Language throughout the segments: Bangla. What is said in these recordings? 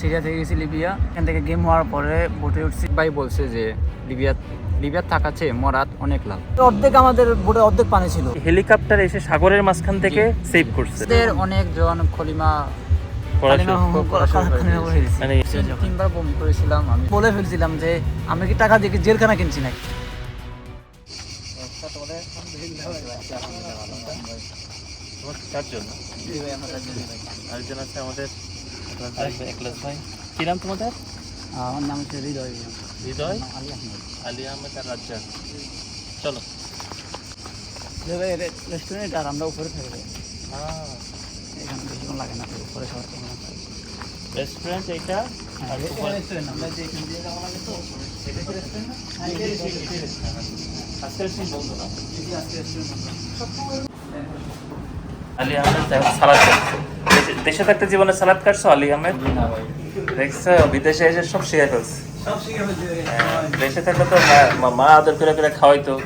সিরিয়া থেকে গেছি লিবিয়া। এখান থেকে গেম হওয়ার পরে বোটে উঠছি। ভাই বলছে যে লিবিয়া লিবিয়ার থাকা চেয়ে মরাত অনেক লাভ। অর্ধেক আমাদের বোটে অর্ধেক পানি ছিল। হেলিকপ্টার এসে সাগরের মাঝখান থেকে সেভ করছে। এদের অনেকজন খলিমা। মানে তিনবার বমি করেছিলাম আমি বলে ফেলছিলাম যে আমি কি টাকা দিয়ে জেলখানা কিনছি নাকি? চারজন আরেকজন আছে আমাদের। একলাস ভাই কি নাম তোমাদের আমার নাম হচ্ছে হৃদয় হৃদয় আলী আহমেদ আলী আহমেদ আর রাজ্জাক চলো রেস্টুরেন্ট আর আমরা উপরে থাকব হ্যাঁ এখানে বেশিক্ষণ লাগে না উপরে সবার রেস্টুরেন্ট এইটা আর উপরে আমরা যে এখান দিয়ে যাওয়া লাগে তো রেস্টুরেন্ট না রেস্টুরেন্ট আজকে রেস্টুরেন্ট রেস্টুরেন্ট আলী আহমেদ সালাদ দেশে- দেশে থাকতে জীবনে সালাদ কাটছো আলী আহমেদ? দেখছ বিদেশে এসে সব শিখে ফেলছে। ফেলছি হ্যাঁ, দেশে থাকলে তো মা- আদর করে করে খাওয়াইতো।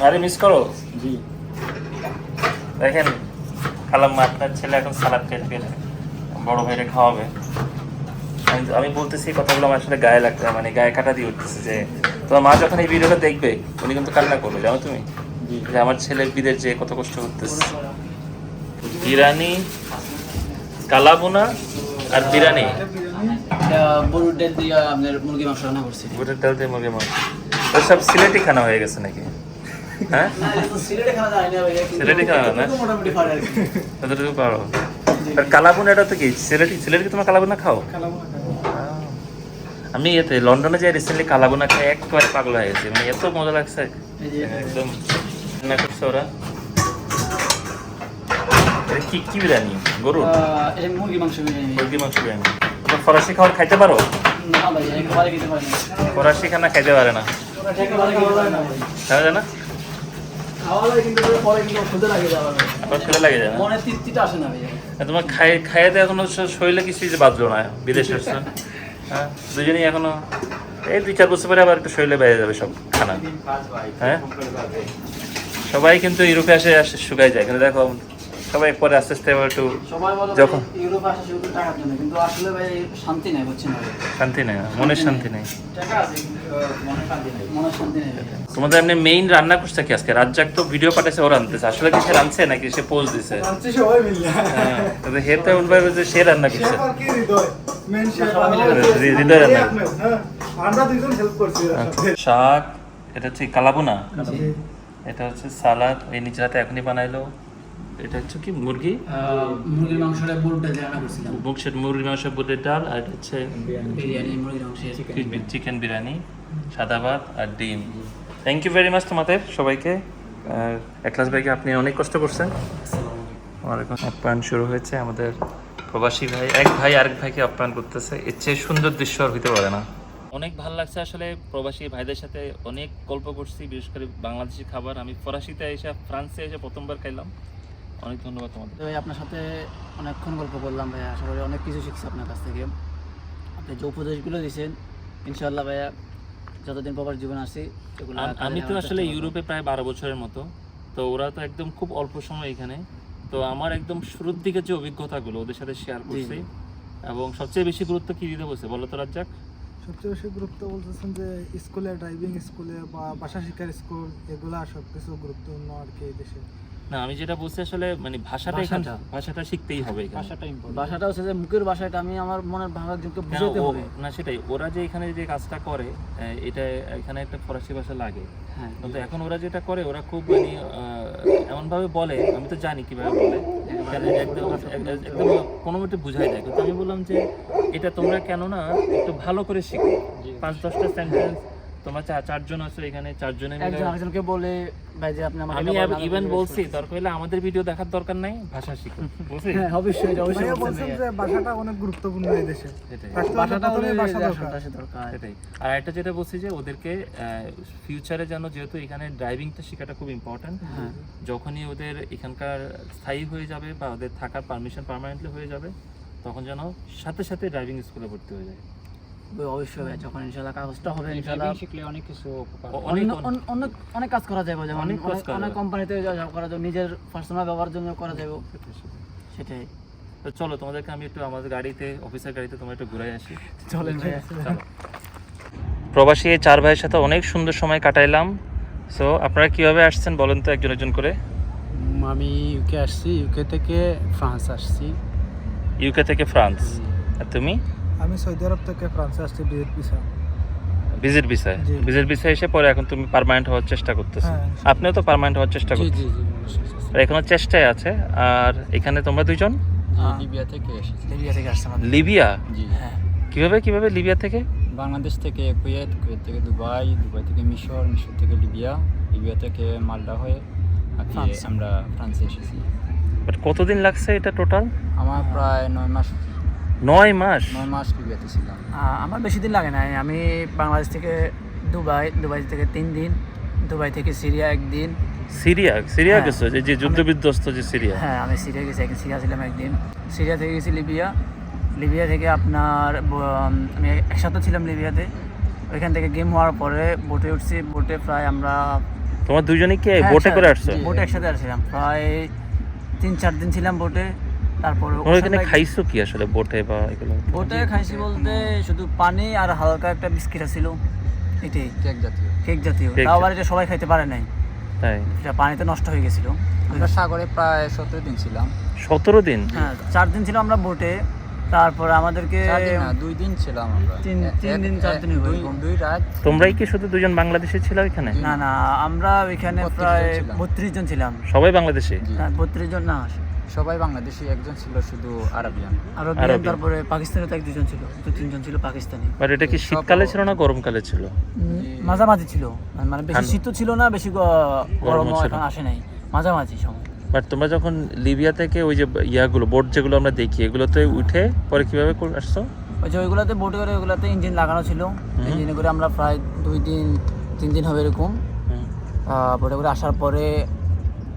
আরে মিস করো? জি। দেখেন খালাম মা আপনার ছেলে এখন সালাদ খেয়ে খেয়ে বড় ভাইরে খাওয়াবে। আমি- বলতেছি এই কথাগুলো আমার আসলে গায়ে লাগবে মানে গায়ে কাটা দিয়ে উঠতেছে যে তোমার মা যখন এই ভিডিওটা দেখবে উনি কিন্তু কান্না করবে জানো তুমি? যে আমার ছেলে বিদের যে কত কষ্ট করতেছে। বিরিয়ানি কালাবোনা আর বিরিয়ানি। গরুর ডেল দিয়ে আপনার মুরগি মাংস রান্না করছি। বুটের ডাল দিয়ে মুরগি মাংস। সব সিলেটি খানা হয়ে গেছে নাকি? হ্যাঁ? সিলেটে খানা না সিলেটি খানা না? মোটামুটি পারে আর কালাবোনা এটা তো কি সিলেটি সিলেটি তোমার কালাবোনা খাও? আমি এতে লন্ডনে যাই রিসেন্টলি কালাবোনা খাই একবারে পাগল হয়ে গেছি। মানে এত মজা লাগছে। একদম রান্না করছে ওরা এটা কি কি বিরিয়ানি? গরু এটা মুরগি মাংস বিরিয়ানি। মুরগি মাংস বিরিয়ানি। তোমার ফরাসি খাবার খাইতে পারো? না ভাই একেবারে খেতে পারি না। ফরাসি খানা খাইতে পারে না। খাওয়া যায় না? খাওয়া যায় কিন্তু পরে কিন্তু ক্ষুদে লাগে যাওয়ার আবার লাগে যায় মনে তৃপ্তিটা আসে না ভাই। তোমার খাই খাইতে এখনও শ- শরীরে কিছুই যে বাঁচলো না বিদেশে হ্যাঁ দুজনেই এখনও এই দুই চার বছর পরে আবার একটু শরীরে বেড়ে যাবে সব খানা। হ্যাঁ? সবাই কিন্তু ইউরোপে আসে আসে শুকাই যায়। কিন্তু দেখো সবাই পরে আস্তে আস্তে আবার একটু যখন- ইউরোপে আসা শুধু টাকার জন্য কিন্তু আসলে ভাই শান্তি নাই বুঝছেন ভাই? শান্তি নেই মনের শান্তি নেই। টাকা আছে মনে শান্তি নেই মনে শান্তি নেই। তোমাদের এমনি মেইন রান্না করছে কি আজকে? রাজ্জাক তো ভিডিও পাঠাইছে ও রান্নতেছে আসলে কি সে রাঁধছে নাকি সে পোজ দিছে? আনছি সবাই মিলে। হ্যাঁ তাহলে হেতে বলবে যে সে রান্না করছে। হৃদয়? মেন রান্না। হ্যাঁ? আমরা দুইজন হেল্প করছি শাক এটা হচ্ছে কালাবোনা? এটা হচ্ছে সালাদ এই নিচে হাতে এখনই বানাইলো। এটা হচ্ছে কি মুরগি? মুরগির মাংসটা গরুটা দিয়ে রান্না করছিলাম। মুখশের মুরগি মাংস বুটের ডাল আর এটা হচ্ছে বিরিয়ানি। মুরগির চিকেন বিরিয়ানি। সাদা ভাত আর ডিম। থ্যাংক ইউ ভেরি মাচ তোমাদের সবাইকে। আর একলাস ভাইকে আপনি অনেক কষ্ট করছেন। এখন আপ্যায়ন শুরু হয়েছে আমাদের প্রবাসী ভাই। এক ভাই আরেক ভাইকে আপ্যায়ন করতেছে। এর চেয়ে সুন্দর দৃশ্য আর হইতে পারে না। অনেক ভালো লাগছে আসলে প্রবাসী ভাইদের সাথে অনেক গল্প করছি বিশেষ করে বাংলাদেশি খাবার। আমি ফরাসিতে এসে ফ্রান্সে এসে প্রথমবার খাইলাম। অনেক ধন্যবাদ তোমাদের। ভাই আপনার সাথে অনেকক্ষণ গল্প করলাম ভাইয়া আশা করি অনেক কিছু শিখছি আপনার কাছ থেকে। আপনি যে উপদেশগুলো দিয়েছেন ইনশাআল্লাহ ভাইয়া যতদিন প্রবাস জীবন আসি এগুলো আমি তো আসলে ইউরোপে প্রায় বারো বছরের মতো। তো ওরা তো একদম খুব অল্প সময় এখানে। তো আমার একদম শুরুর দিকে যে অভিজ্ঞতাগুলো ওদের সাথে শেয়ার করছি। এবং সবচেয়ে বেশি গুরুত্ব কি দিতে বলছে বলো তো রাজ্জাক। সবচেয়ে বেশি গুরুত্ব বলতেছেন যে স্কুলে ড্রাইভিং স্কুলে বা বাসা শিক্ষার স্কুল এগুলা সব কিছু গুরুত্বপূর্ণ আর কি দেশে। না আমি যেটা বলছি আসলে মানে ভাষাটা এখানে ভাষাটা। শিখতেই হবে এখানে। ভাষাটা ইম্পর্টেন্ট ভাষাটা হচ্ছে যে মুখের ভাষাটা আমি আমার মনের বুঝাতে হবে। না সেটাই। ওরা যে এখানে যে কাজটা করে এটা এখানে একটা ফরাসি ভাষা লাগে। হ্যাঁ। কিন্তু এখন ওরা যেটা করে ওরা খুব মানে এমন ভাবে বলে আমি তো জানি কীভাবে বলে। একদম একদম কোনো মতে বুঝাই দেয়। কিন্তু আমি বললাম যে এটা তোমরা কেন না একটু ভালো করে শিখো। পাঁচ দশটা সেন্টেন্স তোমরা চারজন আছো এখানে চারজনে মিলে একজন আরেকজনকে বলে ভাই যে আপনি আমাকে আমি ইভেন বলছি দরকার হলে আমাদের ভিডিও দেখার দরকার নাই ভাষা শিখো। বুঝলি হ্যাঁ অবশ্যই অবশ্যই। বলছেন যে বাসাটা অনেক গুরুত্বপূর্ণ এই দেশে। ভাষাটা বাসা যে দরকার। সেটাই আর একটা যেটা বলছি যে ওদেরকে ফিউচারে যেন যেহেতু এখানে ড্রাইভিংটা শেখাটা খুব ইম্পর্ট্যান্ট হ্যাঁ। যখনই ওদের এখানকার স্থায়ী হয়ে যাবে বা ওদের থাকার পারমিশন পার্মানেন্টলি হয়ে যাবে তখন যেন সাথে সাথে ড্রাইভিং স্কুলে ভর্তি হয়ে যায়। অবশ্যই ভাই যখন ইনশাআল্লাহ কাগজটা হবে ইনশাআল্লাহ শিখলে অনেক কিছু অনেক কাজ করা যাবে যেমন অনেক অনেক। কোম্পানিতে করা যাবে নিজের পার্সোনাল ব্যবহারের জন্য করা যাবে। সেটাই। তো চলো তোমাদেরকে আমি একটু আমাদের গাড়িতে অফিসের গাড়িতে তোমার একটু ঘুরে আসি। চলেন চলো। প্রবাসী এই চার ভাইয়ের সাথে অনেক সুন্দর সময় কাটাইলাম। সো আপনারা কীভাবে আসছেন বলেন তো একজন একজন করে? আমি ইউকে আসছি ইউকে থেকে ফ্রান্স আসছি। ইউকে থেকে ফ্রান্স আর তুমি? আমি সৌদি আরব থেকে ফ্রান্সে আসছি বিয়ের পিছা ভিজিট ভিসায় জি। ভিজিট ভিসায় এসে পরে এখন তুমি পার্মানেন্ট হওয়ার চেষ্টা করতেছো? হ্যাঁ। আপনিও তো পার্মানেন্ট হওয়ার চেষ্টা জি করছেন জি জি আর এখনও চেষ্টায় আছে? আর এখানে তোমরা দুইজন? লিবিয়া থেকে এসেছি। লিবিয়া থেকে আসছে লিবিয়া? জি। হ্যাঁ। কীভাবে কীভাবে লিবিয়া থেকে? বাংলাদেশ থেকে কুয়েত কুয়েত থেকে দুবাই দুবাই থেকে মিশর মিশর থেকে লিবিয়া লিবিয়া থেকে মালদা হয়ে আর ফ্রান্স। আমরা ফ্রান্সে এসেছি। বাট কতদিন লাগছে এটা টোটাল আমার প্রায় নয় মাস নয় মাস? নয় মাস লিবিয়াতে ছিলাম। আমার বেশি দিন লাগে নাই। আমি বাংলাদেশ থেকে দুবাই দুবাই থেকে তিন দিন দুবাই থেকে সিরিয়া একদিন। সিরিয়া? সিরিয়া হ্যাঁ। গেছো? যে যে যুদ্ধ বিধ্বস্ত যে সিরিয়া? হ্যাঁ আমি সিরিয়া গেছি একদিন সিরিয়া ছিলাম একদিন। সিরিয়া থেকে গেছি লিবিয়া। লিবিয়া থেকে আপনার আমি একসাথে ছিলাম লিবিয়াতে। ওইখান থেকে গেম হওয়ার পরে বোটে উঠছি। বোটে প্রায় আমরা তোমার দুজনে কি হ্যাঁ, বোটে করে আসছো? বোটে একসাথে আসছিলাম। প্রায় তিন চার দিন ছিলাম বোটে। তারপরে ওখানে- খাইছো কি আসলে? বোটে বা এগুলো? বোটে খাইছি বলতে শুধু পানি আর হালকা একটা বিস্কিট ছিল এটাই। কেক জাতীয়। কেক জাতীয়। তাও আবার এটা সবাই খাইতে পারে নাই। তাই? এটা পানিতে নষ্ট হয়ে গেছিল। আমরা সাগরে প্রায় সতেরো দিন ছিলাম। সতেরো দিন? হ্যাঁ চার দিন ছিল আমরা বোটে। তারপরে আমাদেরকে দিন দুই দিন ছিলাম আমরা। তিন- তিন দিন, চার দিনই দুই রাত। তোমরাই কি শুধু দুজন বাংলাদেশে ছিল এখানে? না না আমরা ওইখানে প্রায় বত্রিশ জন ছিলাম। সবাই বাংলাদেশে? জি। বত্রিশ জন না সবাই বাংলাদেশি একজন ছিল শুধু আরবিয়ান। আরও আরবি। তারপরে পাকিস্তানে তো এক দুজন ছিল দু তিনজন ছিল পাকিস্তানি। বাট এটা কি শীতকালে ছিল না গরমকালে ছিল? মাঝামাঝি ছিল। মানে বেশি ঠান্ডা। শীত ছিল না বেশি গ- গরমও গরমও ছিল। এখন আসে নাই। মাঝামাঝি সময়। বাট তোমরা যখন লিবিয়া থেকে ওই যে ইয়াগুলো বোট যেগুলো আমরা দেখি এগুলোতে উঠে পরে কীভাবে করে আসছো? ওই যে ওইগুলোতে বোটে করে ওইগুলোতে ইঞ্জিন লাগানো ছিল। ইঞ্জিনে করে আমরা প্রায় দুই দিন তিন দিন হবে এরকম। বোটে করে আসার পরে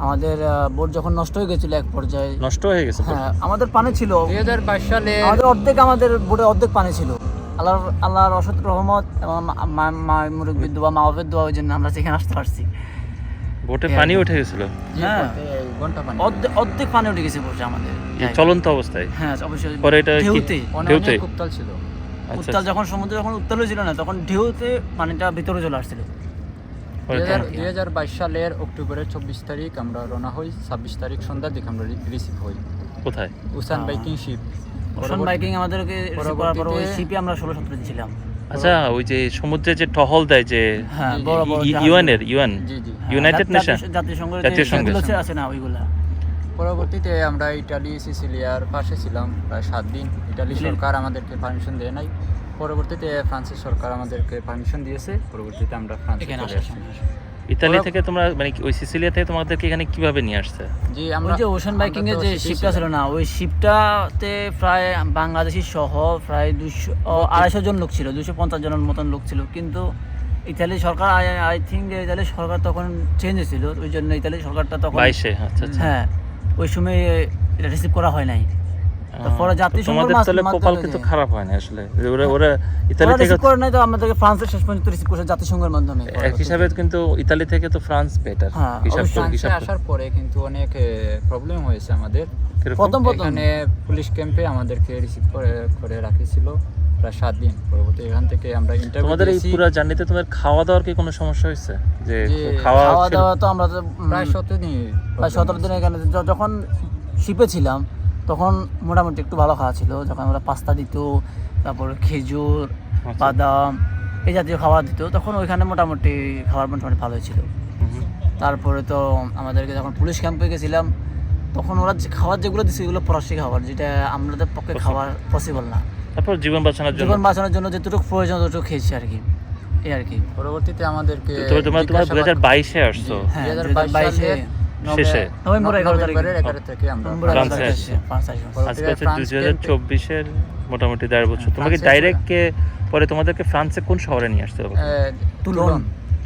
আমাদের বোট যখন নষ্ট হয়ে গেছিল এক পর্যায়ে নষ্ট হয়ে গেছে হ্যাঁ আমাদের পানি ছিল। দুই হাজার বাইশ সালে আমাদের অর্ধেক আমাদের বোটে অর্ধেক পানি ছিল। আল্লাহর আল্লাহর অসৎ রহমত এবং মুরব্বীর দোয়া মা বাপের দোয়া ওই জন্য আমরা সেখানে আসতে পারছি। বোটে পানি উঠে গেছিল? হ্যাঁ। বলতে ঘণ্টা পানি অর্ধেক অর্ধেক পানি উঠে গেছে বোটে আমাদের। এই চলন্ত অবস্থায়? হ্যাঁ অবশ্যই। পরে এটা ঢেউতে। অনেক ঢেউতে? উত্তাল ছিল। আচ্ছা উত্তাল যখন সমুদ্র যখন উত্তাল হয়েছিল না তখন ঢেউতে পানিটা ভিতরে চলে আসছিল পরে দুই হাজার তোমরা- দুই হাজার বাইশ সালের অক্টোবরের চব্বিশ তারিখ আমরা রওনা হই ছাব্বিশ তারিখ সন্ধ্যার দিকে আমরা রিসিভ হই। কোথায়? উসান বাইকিং শিপ। ওশান বাইকিং আমাদেরকে receive করার পর ওই পরবর্তীতে- শিপে আমরা ষোলো সতেরো দিন ছিলাম আচ্ছা ওই যে সমুদ্রে যে টহল দেয় যে হ্যাঁ। ইউএন? এর ইউএন Nation? জাতিসংঘের জাতীয় সংঘ। আছে না ওইগুলা। পরবর্তীতে আমরা ইটালি সিসিলিয়ার পাশে ছিলাম প্রায় সাত দিন। ইটালি- সরকার আমাদেরকে পারমিশন দেয় নাই। পরবর্তীতে ফ্রান্সের সরকার আমাদেরকে পারমিশন দিয়েছে পরবর্তীতে আমরা ফ্রান্সে চলে আসার আসি ইতালি থেকে তোমরা মানে ওই সিসিলিয়া থেকে তোমাদেরকে এখানে কীভাবে নিয়ে আসছে? জি আমরা যে ওশান বাইকিং এর যে শিপটা ছিল না ওই শিপটাতে প্রায় বাংলাদেশি সহ প্রায় দুশো আড়াইশো জন লোক ছিল দুশো পঞ্চাশ জনের মতন লোক ছিল। কিন্তু ইতালি সরকার আই থিঙ্ক ইতালি সরকার তখন চেঞ্জ হয়েছিল ওই জন্য ইতালি সরকারটা তখন বাইশে আচ্ছা আচ্ছা। হ্যাঁ ওই সময় এটা রিসিভ করা হয় নাই। তারপরে আহ, তোমাদের তাহলে কপাল কিন্তু খারাপ হয় না আসলে। ওরা ওরা ইতালি থেকে করে নাই তো আমাদেরকে ফ্রান্সের শেষ পর্যন্ত রিসিভ করছে জাতিসংঘের মাধ্যমে। এক হিসাবে কিন্তু ইতালি থেকে তো ফ্রান্স বেটার হিসাব করে হিসাব আসার পরে কিন্তু অনেক প্রবলেম হয়েছে আমাদের। প্রথম প্রথম। পুলিশ ক্যাম্পে আমাদেরকে রিসিভ করে করে রাখিছিল প্রায় সাত দিন। পরবর্তী এখান থেকে আমরা ইন্টারভিউ তোমাদের এই পুরো জার্নিতে তোমাদের খাওয়া দাওয়ার কি কোনো সমস্যা হয়েছে? যে খাওয়া দাওয়া তো আমরা প্রায় সতেরো দিন প্রায় সতেরো দিন এখানে। যখন শিপে ছিলাম তখন মোটামুটি একটু ভালো খাওয়া ছিল। যখন আমরা পাস্তা দিত তারপর খেজুর আচ্ছা। বাদাম এই জাতীয় খাবার দিত তখন ওইখানে মোটামুটি খাবার মোটামুটি ভালোই ছিল। তারপরে তো আমাদেরকে যখন পুলিশ ক্যাম্পে গেছিলাম তখন ওরা যে খাবার যেগুলো দিচ্ছে এগুলো ফরাসি খাবার যেটা আমাদের পক্ষে খাবার পসিবল না। তারপর জীবন বাঁচানোর জন্য। জীবন বাঁচানোর জন্য যেটুকু প্রয়োজন ততটুকু খেয়েছি আর কি। এই আর কি। পরবর্তীতে আমাদেরকে তোমরা তোমার দু হাজার বাইশে আসছো। হ্যাঁ 2022 2022 সালের শেষে। নভেম্বর এগারো তারিখে। এগারো আমরা ফ্রান্সে। আজকে হচ্ছে দুই হাজার চব্বিশের মোটামুটি দেড় বছর। তোমাকে ডাইরেক্ট কে পরে তোমাদেরকে ফ্রান্সে কোন শহরে নিয়ে আসতে হবে?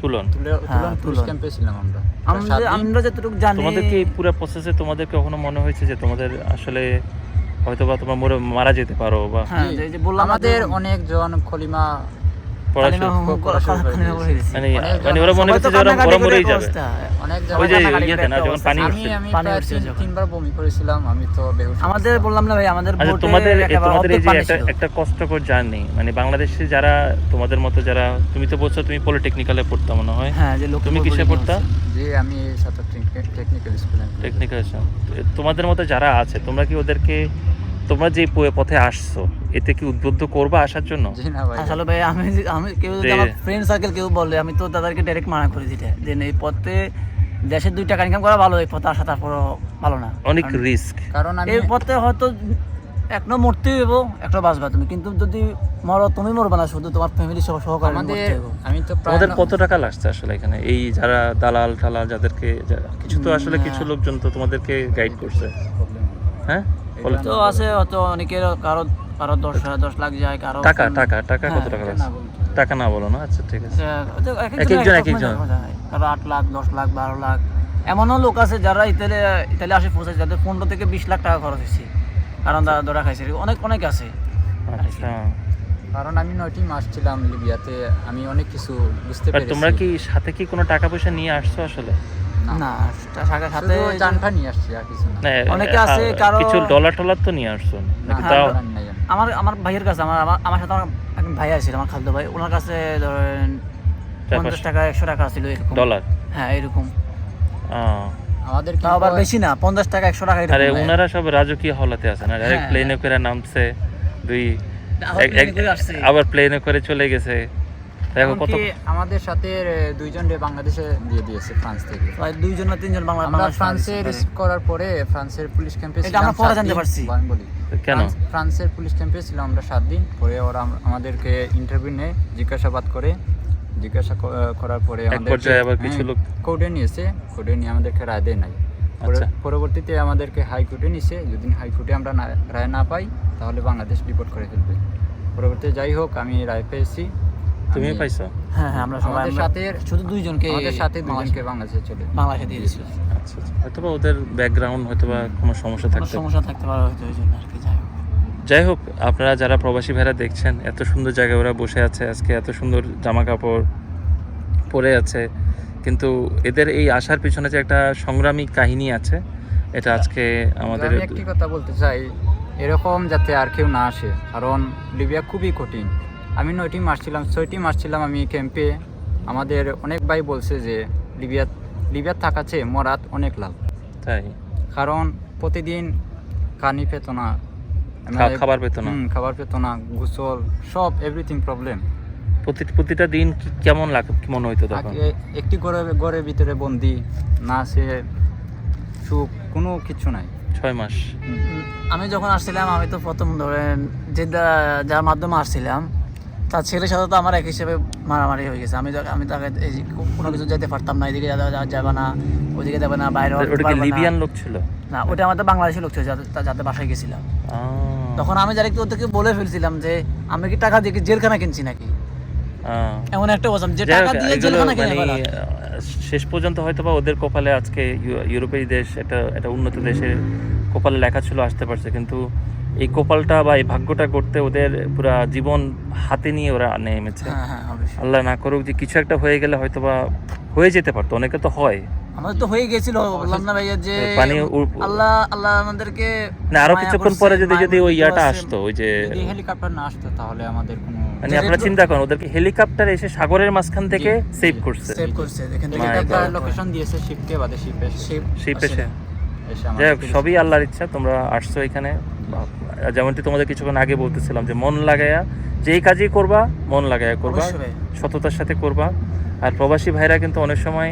তুলন। হ্যাঁ। ক্যাম্পে ছিলাম আমরা। আমরা যতটুকু জানি তোমাদেরকে এই পুরো প্রসেসে তোমাদের কখনো মনে হয়েছে যে তোমাদের আসলে হয়তো বা তোমরা মরে মারা যেতে পারো বা হ্যাঁ আমাদের অনেকজন খলিমা পড়ে। মানে মানে ওরা মনে করছে যে ওরা কান্নাকাটি মরেই যাবে। ওই যে ইয়েতে না যখন পানি উঠছে পানি উঠছে তিনবার বমি করেছিলাম আমি তো আমাদের বললাম না ভাই আমাদের আচ্ছা তোমাদের তোমাদের এই যে একটা একটা কষ্টকর জার্নি মানে বাংলাদেশে যারা তোমাদের মতো যারা তুমি তো বলছো তুমি পলিটেকনিক্যালে পড়তা মনে হয়। হ্যাঁ যে তুমি কিসে পড়তা? যে আমি সাঁতার টেকনিক্যাল স্কুলে। টেকনিক্যাল তোমাদের মতো যারা আছে তোমরা কি ওদেরকে তোমরা যে পথে আসছো এতে কি উদ্বুদ্ধ করবা আসার জন্য? আসলে ভাই আমি আমি কেউ যদি আমার ফ্রেন্ড সার্কেল কেউ বলে আমি তো তাদেরকে ডাইরেক্ট মানা করি যেটা। যে এই পথে দেশের দুই টাকা ইনকাম করা ভালো এই পথে আসা তারপর ভালো না। অনেক রিস্ক কারণ আমি এই পথে হয়তো একটা মরতে হইব একটা বাঁচবা তুমি। কিন্তু যদি মরো তুমি মরবে না শুধু তোমার ফ্যামিলি সহ সহকারে আমাদের মরতে আমি তো তোমাদের কত টাকা লাগছে আসলে এখানে? এই যারা দালাল টালাল যাদেরকে যারা- কিছু তো আসলে কিছু লোকজন তো তোমাদেরকে গাইড করছে। হয়। হ্যাঁ তো আছে হয়তো অনেকের কারও কারও দশ দশ লাখ যায় কারও টাকা টাকা টাকা কত হ্যাঁ, টাকা বলতে। হবে। টাকা না বলো না আচ্ছা ঠিক আছে। এক এক একজন। এক একজন। কারও আট লাখ দশ লাখ বারো লাখ। এমনও লোক আছে যারা ইতালি ইতালি আসে পৌঁছাচ্ছে যাদের পনেরো থেকে বিশ লাখ টাকা খরচ হয়েছে। কারণ তারা ধরা খাইছে। অনেক অনেক আছে। আচ্ছা। কারণ আমি নয়টি মাস ছিলাম লিবিয়াতে। আমি অনেক কিছু বুঝতে পেরেছি। তোমরা কি সাথে কি কোনো টাকা পয়সা নিয়ে আসছো আসলে? না। না সাথে সাথে নিয়ে আসছি আর কিছু না। না, অনেকে আছে, কারো- কিছু ডলার টলার তো নিয়ে আসছো নাকি তাও? ডলার নাই আমি। আমার আমার ভাইয়ের কাছে আমার আমার- আমার সাথে আমার একজন ভাই আছে আমার খালতো ভাই ওনার কাছে ধরেন পঞ্চাশ টাকা একশো টাকা ছিল এরকম। ডলার হ্যাঁ এরকম। আমাদের তাও আবার বেশি না পঞ্চাশ টাকা একশো টাকা এরকম। আরে ওনারা সব রাজকীয় হলাতে আছে না? ডাইরেক্ট হ্যাঁ। প্লেনে করে নামছে দুই আবার এক- plane এক- করে আসছে। আবার প্লেনে করে চলে গেছে। দেখো কত আমাদের সাথে দুইজন বাংলাদেশে দিয়ে দিয়েছে ফ্রান্স থেকে। প্রায় দুইজন না তিনজন বাংলা আমরা ফ্রান্সে রিসিভ করার পরে ফ্রান্সের পুলিশ ক্যাম্পে এটা আমরা পরে জানতে পারছি। আমি বলি। কেন? ফ্রান্সের পুলিশ ক্যাম্পে ছিলাম আমরা সাত দিন। পরে ওরা আমাদেরকে ইন্টারভিউ নেয় জিজ্ঞাসাবাদ করে। জিজ্ঞাসা করার পরে এক আবার কিছু লোক- কোর্টে নিয়েছে। কোর্টে নিয়ে আমাদেরকে রায় দেয় নাই। আচ্ছা। পরবর্তীতে আমাদেরকে হাইকোর্টে নিছে। যদি হাইকোর্টে আমরা না- রায় না পাই তাহলে বাংলাদেশ ডিপোর্ট করে ফেলবে। পরবর্তীতে যাই হোক আমি রায় পেয়েছি। তুমি পাইছো? হ্যাঁ হ্যাঁ আমরা সবাই আমাদের সাথে শুধু দুইজনকে আমাদের সাথে দুজনকে বাংলাদেশে চলে বাংলাদেশে দিয়ে দিয়েছিল। আচ্ছা আচ্ছা হয়তো বা ওদের ব্যাকগ্রাউন্ড হয়তো বা কোনো সমস্যা থাকতে সমস্যা থাকতে পারে হয়তো ওই জন্য আর কি যাই হোক। যাই হোক আপনারা যারা প্রবাসী ভাইরা দেখছেন এত সুন্দর জায়গায় ওরা বসে আছে আজকে এত সুন্দর জামা কাপড় পরে আছে। কিন্তু এদের এই আসার পিছনে যে একটা সংগ্রামী কাহিনী আছে এটা আজকে আমাদের একটি কথা বলতে চাই এরকম যাতে আর কেউ না আসে কারণ লিবিয়া খুবই কঠিন। আমি নয়টি মাস ছিলাম ছয়টি মাস ছিলাম আমি ক্যাম্পে। আমাদের অনেক ভাই বলছে যে লিবিয়া লিবিয়ার থাকাছে মরাত অনেক লাভ। তাই? কারণ প্রতিদিন কানি পেত না। খাবার পেতো না। খাবার পেত না গোসল সব এভরিথিং প্রবলেম প্রতি প্রতিটা দিন কেমন লাগ মনে হইতো তখন? একটি ঘরে ঘরের ভিতরে বন্দি না সে সুখ কোনো কিছু নাই। ছয় মাস। আমি যখন আসছিলাম আমি তো প্রথম ধরেন যে যার মাধ্যমে আসছিলাম তার ছেলের সাথে তো আমার এক হিসেবে মারামারি হয়ে গেছে। আমি আমি তাকে এই কোনো কিছু যেতে পারতাম না এদিকে যাবে না ওইদিকে যাবে না বাইরে। লিবিয়ান লোক ছিল? না ওটা আমাদের বাংলাদেশের লোক ছিল যাদের তা- যাদের বাসায় গেছিলাম। তখন আমি ডাইরেক্ট ওদেরকে বলে ফেলছিলাম যে আমি কি টাকা দিয়ে জেলখানা কিনছি নাকি। এমন একটা যে টাকা দিয়ে জেলখানা কিনে মানে, শেষ পর্যন্ত হয়তো বা ওদের কপালে আজকে ইউ- ইউরোপীয় দেশ একটা একটা উন্নত দেশের কপালে লেখা ছিল আসতে পারছে। কিন্তু এই কপালটা বা এই ভাগ্যটা করতে ওদের পুরা জীবন হাতে নিয়ে ওরা নেমেছে। হ্যাঁ হ্যাঁ আল্লাহ না করুক যে কিছু একটা হয়ে গেলে হয়তো বা হয়ে যেতে পারতো অনেকে তো হয়। আমাদের তো হয়ে গেছিল বললাম না ভাইয়া যে পানি আল্লাহ আল্লাহ আমাদেরকে না আরও কিছুক্ষণ পরে যদি যদি ওই ইয়াটা আসতো ওই যে হেলিকপ্টার না আসতো তাহলে আমাদের কোনো মানে আপনারা চিন্তা করেন ওদেরকে হেলিকপ্টার এসে সাগরের মাঝখান থেকে সেভ করছে। সেভ করছে। My helicopter God. লোকেশন দিয়েছে শিপকে বাদে শিপ শিপ শিপ যাই হোক সবই আল্লাহর ইচ্ছা তোমরা আসছো এখানে। যেমনটি তোমাদের কিছুক্ষণ আগে বলতেছিলাম যে মন লাগায়া যেই কাজই করবা মন লাগায়া করবা সততার সাথে করবা। আর প্রবাসী ভাইরা কিন্তু অনেক সময়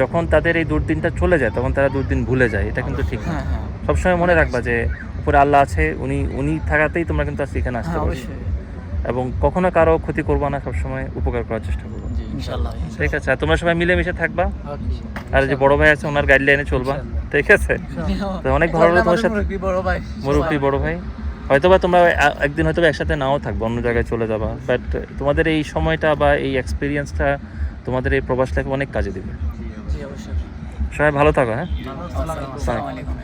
যখন তাদের এই দুর্দিনটা চলে যায় তখন তারা দুর্দিন ভুলে যায় এটা কিন্তু ঠিক না। হ্যাঁ হ্যাঁ। সবসময় মনে রাখবা যে উপরে আল্লাহ আছে উনি উনি থাকাতেই তোমরা কিন্তু আজকে এখানে আসতে হ্যাঁ পারো এবং কখনো কারও ক্ষতি করবা না সবসময় উপকার করার চেষ্টা করব। ইনশাআল্লাহ। ঠিক আছে আর তোমরা সবাই মিলেমিশে থাকবা। আর যে বড় ভাই আছে ওনার গাইডলাইনে চলবা। ঠিক আছে? তো অনেক ভালো লাগল তোমার সাথে বড় ভাই। মুরব্বী বড় ভাই। হয়তো বা তোমরা একদিন হয়তো একসাথে নাও থাকব অন্য জায়গায় চলে যাবা। বাট তোমাদের এই সময়টা বা এই এক্সপিরিয়েন্সটা তোমাদের এই প্রবাস লাইফে অনেক কাজে দিবে। অবশ্যই। সবাই ভালো থাকো হ্যাঁ? আসসালামু আলাইকুম।